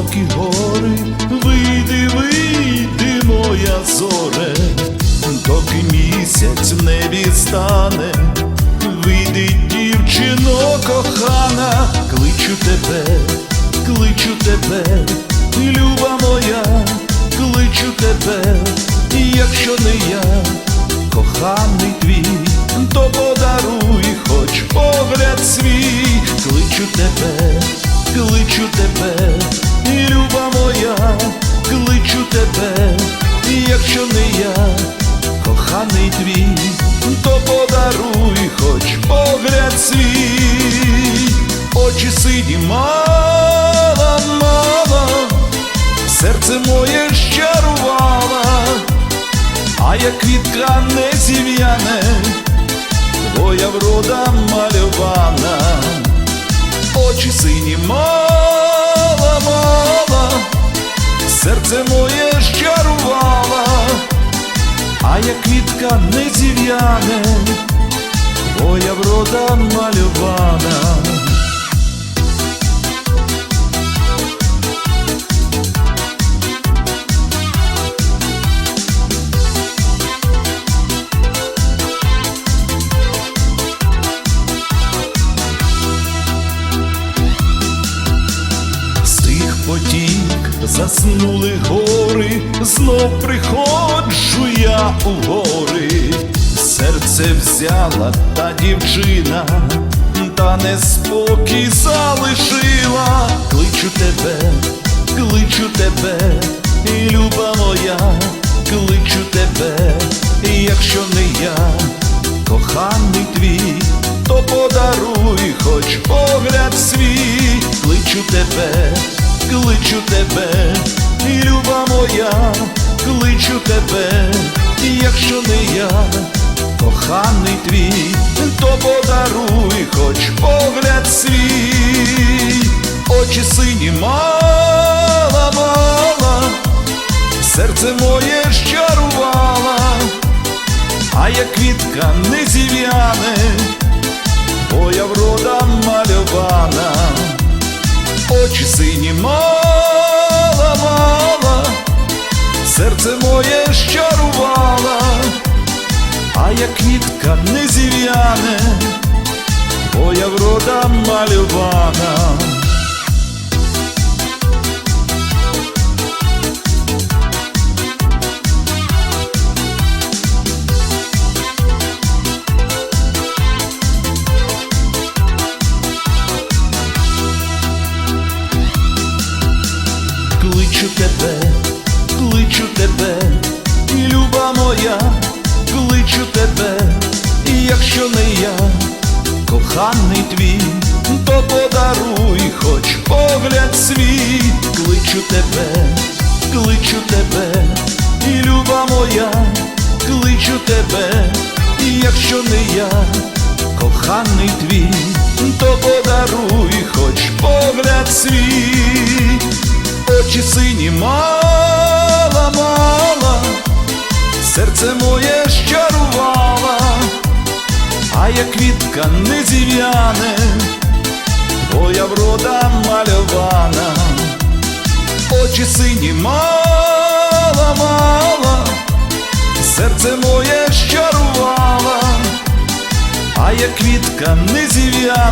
високі гори, вийди, вийди, моя зоре, доки місяць в небі стане, вийди, дівчино кохана, кличу тебе, кличу тебе, люба моя, кличу тебе, якщо не я, коханий твій, то подаруй хоч погляд свій, кличу тебе, кличу тебе, тебе, якщо не я, коханий твій, то подаруй хоч погляд свій, очі сині мала, мала, серце моє щарувала, а як квітка не зів'яне, не зів'яне, моя врода мальована. Заснули гори, знов приходжу я у гори, серце взяла та дівчина, та неспокій залишила, кличу тебе, кличу тебе, і люба моя, кличу тебе, якщо не я, коханий твій, то подаруй хоч погляд свій, кличу тебе, кличу тебе, люба моя, кличу тебе, якщо не я, коханий твій, то подаруй хоч погляд свій, очі сині мала, мала, серце моє щарувала а як квітка не очі сині мала, мала, серце моє щарувала, а як квітка не зів'яне, твоя врода мальована. Кличу тебе, кличу тебе, і люба моя, кличу тебе, і якщо не я, коханий твій, то подаруй хоч погляд свій, кличу тебе, кличу тебе, і люба моя, кличу тебе, і якщо не я, коханий твій, то подаруй хоч погляд свій очі сині мала, мала, серце моє щарувала, а як квітка не зів'яне, твоя врода мальована, очі сині мала, мала, серце моє щарувала, а як квітка не зів'яне,